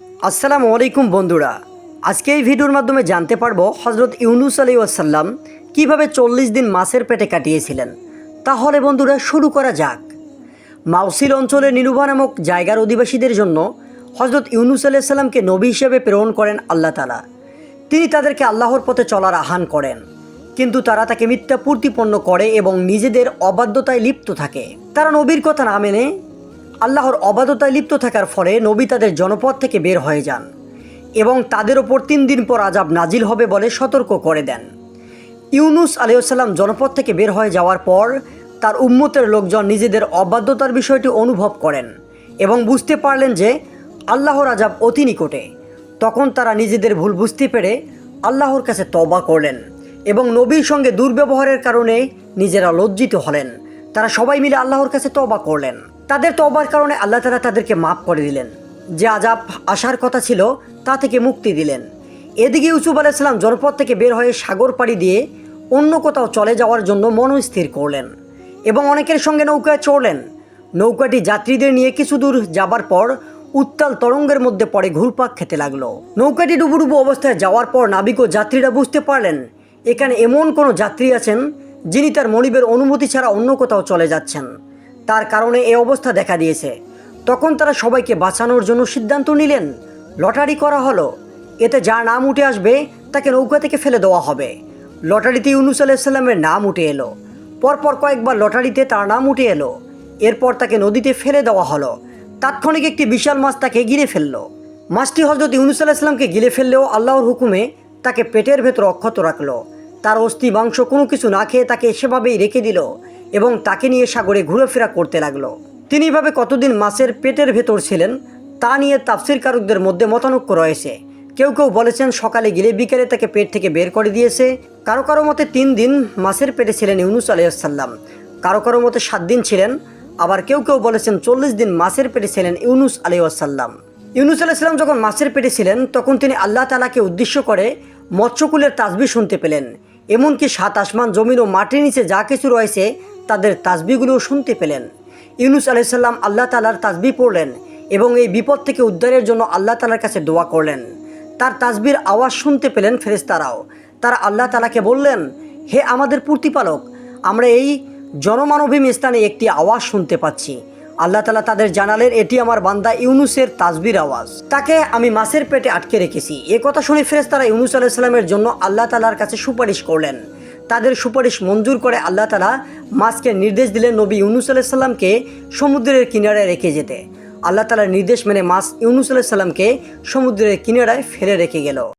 আসসালামু আলাইকুম বন্ধুরা। আজকে এই ভিডিওর মাধ্যমে জানতে পারব হজরত ইউনুস আলী আসাল্লাম কীভাবে চল্লিশ দিন মাছের পেটে কাটিয়েছিলেন। তাহলে বন্ধুরা শুরু করা যাক। মাউসিল অঞ্চলের নিরুবা নামক জায়গার অধিবাসীদের জন্য হজরত ইউনুস আলাইহিস সাল্লামকে নবী হিসেবে প্রেরণ করেন আল্লাহ তালা তিনি তাদেরকে আল্লাহর পথে চলার আহ্বান করেন। কিন্তু তারা তাকে মিথ্যা পূর্তিপন্ন করে এবং নিজেদের অবাধ্যতায় লিপ্ত থাকে। তারা নবীর কথা না মেনে আল্লাহর অবাধ্যতায় লিপ্ত থাকার ফলে নবী তাদের জনপদ থেকে বের হয়ে যান এবং তাদের ওপর তিন দিন পর আজাব নাজিল হবে বলে সতর্ক করে দেন। ইউনুস আলাইসাল্লাম জনপদ থেকে বের হয়ে যাওয়ার পর তার উম্মতের লোকজন নিজেদের অবাধ্যতার বিষয়টি অনুভব করেন এবং বুঝতে পারলেন যে আল্লাহর আজাব অতি নিকটে। তখন তারা নিজেদের ভুল বুঝতে পেরে আল্লাহর কাছে তবা করলেন এবং নবীর সঙ্গে দুর্ব্যবহারের কারণে নিজেরা লজ্জিত হলেন। তারা সবাই মিলে আল্লাহর কাছে তবা করলেন। তাদের তবার কারণে আল্লাহ তালা তাদেরকে মাফ করে দিলেন। যে আজাব আসার কথা ছিল, তা থেকে মুক্তি দিলেন। এদিকে ইউসুফ আলাইসাল্লাম জনপদ থেকে বের হয়ে সাগর পাড়ি দিয়ে অন্য কোথাও চলে যাওয়ার জন্য মনস্থির করলেন এবং অনেকের সঙ্গে নৌকায় চড়লেন। নৌকাটি যাত্রীদের নিয়ে কিছু দূর যাবার পর উত্তাল তরঙ্গের মধ্যে পড়ে ঘুরপাক খেতে লাগল। নৌকাটি ডুবুডুবু অবস্থায় যাওয়ার পর নাবিক ও যাত্রীরা বুঝতে পারলেন, এখানে এমন কোনো যাত্রী আছেন যিনি তার মনিবের অনুমতি ছাড়া অন্য কোথাও চলে যাচ্ছেন। তার কারণে এই অবস্থা দেখা দিয়েছে। তখন তারা সবাইকে বাঁচানোর জন্য সিদ্ধান্ত নিলেন। লটারি করা হলো। এতে যার নাম উঠে আসবে, তাকে নৌকা থেকে ফেলে দেওয়া হবে। লটারিতে ইউনুস আলাইসাল্লামের নাম উঠে এলো। পরপর কয়েকবার লটারিতে তার নাম উঠে এলো। এরপর তাকে নদীতে ফেলে দেওয়া হলো। তাৎক্ষণিক একটি বিশাল মাছ তাকে গিরে ফেলল। মাছটি হজরত ইউনুস আলাইসাল্লামকে গিলে ফেললেও আল্লাহর হুকুমে তাকে পেটের ভেতর অক্ষত রাখল। তার অস্থি, মাংস কোনো কিছু না খেয়ে তাকে সেভাবেই রেখে দিল। এবং তাকে নিয়ে সাগরে ঘুরেফেরা করতে লাগল। তিনি এভাবে কতদিন মাছের পেটের ভেতর ছিলেন, তা নিয়ে তাফসির কারকদের মধ্যে মতানৈক্য রয়েছে। কেউ কেউ বলেছেন সকালে গেলে বিকেলে তাকে পেট থেকে বের করে দিয়েছে। কারও কারও মতে তিন দিন মাছের পেটে ছিলেন ইউনুস আলাইসাল্লাম কারও কারও মতে সাত দিন ছিলেন, আবার কেউ কেউ বলেছেন চল্লিশ দিন মাছের পেটে ছিলেন ইউনুস আলাইসাল্লাম ইউনুস আলাইসাল্লাম যখন মাছের পেটে ছিলেন, তখন তিনি আল্লাহ তালাকে উদ্দেশ্য করে মৎস্যকুলের তাজবি শুনতে পেলেন। এমনকি সাত আসমান, জমিন ও মাটির নিচে যা কিছু রয়েছে তাদের তাজবিগুলোও শুনতে পেলেন। ইউনুস আলাইসাল্লাম আল্লাহ তালার তাজবি পড়লেন এবং এই বিপদ থেকে উদ্ধারের জন্য আল্লাহ তালার কাছে দোয়া করলেন। তার তাজবির আওয়াজ শুনতে পেলেন ফেরেস্তারাও তারা আল্লাহ তালাকে বললেন, হে আমাদের প্রতিপালক, আমরা এই জনমানবহীন স্থানে একটি আওয়াজ শুনতে পাচ্ছি। আল্লাহ তালা তাদের জানালেন, এটি আমার বান্দা ইউনুসের তাজবির আওয়াজ। তাকে আমি মাছের পেটে আটকে রেখেছি। এ কথা শুনে ফেরেস তারা ইউনুস আলাইসাল্লামের জন্য আল্লাহ তালার কাছে সুপারিশ করলেন। তাদের সুপারিশ মঞ্জুর করে আল্লাহ তালা মাছকে নির্দেশ দিলেন নবী ইউনুস আলাইসাল্লামকে সমুদ্রের কিনারে রেখে যেতে। আল্লাহ তালার নির্দেশ মেনে মাস ইউনুস আলাইসাল্লামকে সমুদ্রের কিনারায় ফেলে রেখে গেল।